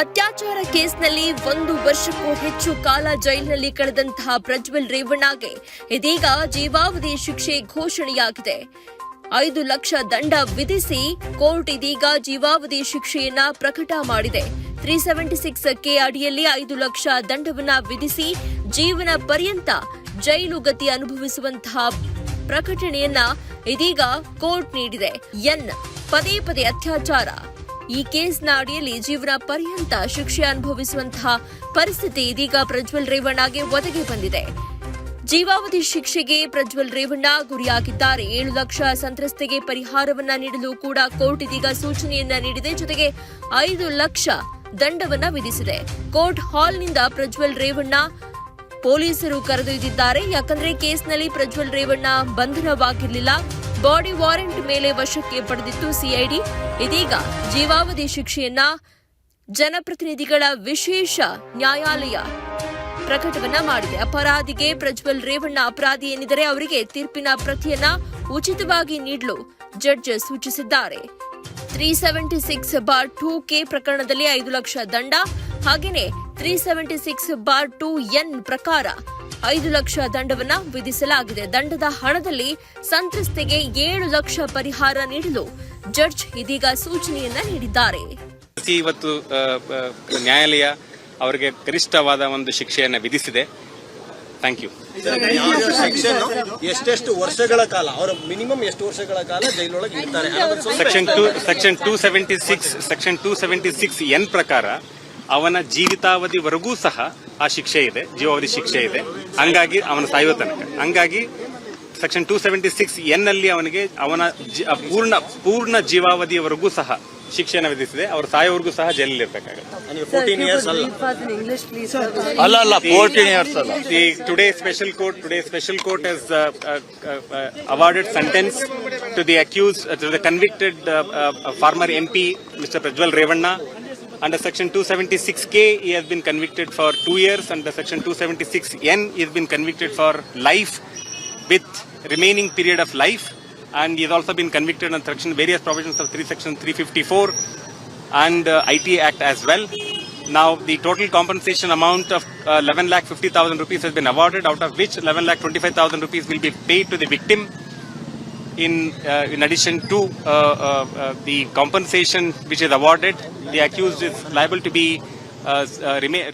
ಅತ್ಯಾಚಾರ ಕೇಸ್ನಲ್ಲಿ ಒಂದು ವರ್ಷಕ್ಕೂ ಹೆಚ್ಚು ಕಾಲ ಜೈಲಿನಲ್ಲಿ ಕಳೆದಂತಹ ಪ್ರಜ್ವಲ್ ರೇವಣ್ಣಗೆ ಇದೀಗ ಜೀವಾವಧಿ ಶಿಕ್ಷೆ ಘೋಷಣೆಯಾಗಿದೆ. ಐದು ಲಕ್ಷ ದಂಡ ವಿಧಿಸಿ ಕೋರ್ಟ್ ಇದೀಗ ಜೀವಾವಧಿ ಶಿಕ್ಷೆಯನ್ನ ಪ್ರಕಟ ಮಾಡಿದೆ. ತ್ರೀ ಸೆವೆಂಟಿ ಸಿಕ್ಸ್ ಕೆ ಅಡಿಯಲ್ಲಿ ಐದು ಲಕ್ಷ ದಂಡವನ್ನ ವಿಧಿಸಿ ಜೀವನ ಪರ್ಯಂತ ಜೈಲು ಗತಿ ಅನುಭವಿಸುವಂತಹ ಪ್ರಕಟಣೆಯನ್ನ ಇದೀಗ ಕೋರ್ಟ್ ನೀಡಿದೆ. ಎನ್ ಪದೇ ಪದೇ ಅತ್ಯಾಚಾರ. ಈ ಕೇಸ್ನ ಅಡಿಯಲ್ಲಿ ಜೀವನ ಪರ್ಯಂತ ಶಿಕ್ಷೆ ಅನುಭವಿಸುವಂತಹ ಪರಿಸ್ಥಿತಿ ಇದೀಗ ಪ್ರಜ್ವಲ್ ರೇವಣ್ಣಗೆ ಒದಗಿ ಬಂದಿದೆ. ಜೀವಾವಧಿ ಶಿಕ್ಷೆಗೆ ಪ್ರಜ್ವಲ್ ರೇವಣ್ಣ ಗುರಿಯಾಗಿದ್ದಾರೆ. ಏಳು ಲಕ್ಷ ಸಂತ್ರಸ್ತೆಗೆ ಪರಿಹಾರವನ್ನ ನೀಡಲು ಕೂಡ ಕೋರ್ಟ್ ಇದೀಗ ಸೂಚನೆಯನ್ನ ನೀಡಿದೆ. ಜೊತೆಗೆ ಐದು ಲಕ್ಷ ದಂಡವನ್ನ ವಿಧಿಸಿದೆ. ಕೋರ್ಟ್ ಹಾಲ್ನಿಂದ ಪ್ರಜ್ವಲ್ ರೇವಣ್ಣ ಪೊಲೀಸರು ಕರೆದೊಯ್ದಿದ್ದಾರೆ. ಯಾಕಂದ್ರೆ ಕೇಸ್ನಲ್ಲಿ ಪ್ರಜ್ವಲ್ ರೇವಣ್ಣ ಬಂಧನವಾಗಿರಲಿಲ್ಲ. ಬಾಡಿ ವಾರೆಂಟ್ ಮೇಲೆ ವಶಕ್ಕೆ ಪಡೆದಿತ್ತು ಸಿಐಡಿ. ಇದೀಗ ಜೀವಾವಧಿ ಶಿಕ್ಷೆಯನ್ನ ಜನಪ್ರತಿನಿಧಿಗಳ ವಿಶೇಷ ನ್ಯಾಯಾಲಯ ಪ್ರಕಟವನ್ನ ಮಾಡಿದೆ. ಅಪರಾಧಿಗೆ ಪ್ರಜ್ವಲ್ ರೇವಣ್ಣ ಅಪರಾಧಿ ಏನಿದರೆ ಅವರಿಗೆ ತೀರ್ಪಿನ ಪ್ರತಿಯನ್ನ ಉಚಿತವಾಗಿ ನೀಡಲು ಜಡ್ಜ್ ಸೂಚಿಸಿದ್ದಾರೆ. Three seventy six bar two K ಪ್ರಕರಣದಲ್ಲಿ ಐದು ಲಕ್ಷ ದಂಡ. ಹಾಗೆಯೇ three seventy six bar two N ಪ್ರಕಾರ ಐದು ಲಕ್ಷ ದಂಡವನ್ನ ವಿಧಿಸಲಾಗಿದೆ. ದಂಡದ ಹಣದಲ್ಲಿ ಸಂತ್ರಸ್ತೆಗೆ ಏಳು ಲಕ್ಷ ಪರಿಹಾರ ನೀಡಲು ಜಡ್ಜ್ ಇದೀಗ ಸೂಚನೆಯನ್ನ ನೀಡಿದ್ದಾರೆ. ಇವತ್ತು ನ್ಯಾಯಾಲಯ ಅವರಿಗೆ ಗರಿಷ್ಠವಾದ ಒಂದು ಶಿಕ್ಷೆಯನ್ನು ವಿಧಿಸಿದೆ. Thank you. ಸೆಕ್ಷನ್ ಎಷ್ಟೆಷ್ಟು ವರ್ಷಗಳ ಕಾಲ ಅವರ ಮಿನಿಮಮ್ ಎಷ್ಟು ವರ್ಷಗಳ ಕಾಲ ಜೈಲೊಳಗೆ ಇರ್ತಾರೆ? Section two section two seventy six section two seventy six N ಪ್ರಕಾರ ಅವನ ಜೀವಿತಾವಧಿವರೆಗೂ ಸಹ ಆ ಶಿಕ್ಷೆ ಇದೆ ಜೀವಾವಧಿ ಶಿಕ್ಷೆ ಇದೆ. ಹಂಗಾಗಿ ಅವನ ಸಾಯುವ ತನಕ. ಹಂಗಾಗಿ section two seventy six N ಅಲ್ಲಿ ಅವನಿಗೆ ಅವನ ಜಿ- ಪೂರ್ಣ ಪೂರ್ಣ ಜೀವಾವಧಿಯವರೆಗೂ ಸಹ ಶಿಕ್ಷೆಯನ್ನು ವಿಧಿಸಿದೆ. ಅವರು ಸಾಯೋವರೆಗೂ ಸಹ ಜೈಲಲ್ಲಿ ಇರಬೇಕಾಗುತ್ತೆ. ಫೋರ್ಟೀನ್ ಇಯರ್ಸ್ ಅಲ್ಲ. ಅಲ್ಲ ಅಲ್ಲ ಫೋರ್ಟೀನ್ ಇಯರ್ಸ್ ಅಲ್ಲ. Today special court today special court court has awarded sentence to the accused to the convicted former the convicted uh, uh, under section 276k he has been convicted for 2 years under section 276n he has been convicted for life with remaining period of life and he has also been convicted on section various provisions of 3 section 354 and uh, IT Act as well. Now, the total compensation amount of uh, 11 lakh 50,000 rupees has been awarded, out of which 11 lakh 25,000 rupees will be paid to the victim. In uh, in addition to uh, uh, the compensation which is awarded, the accused is liable to be remain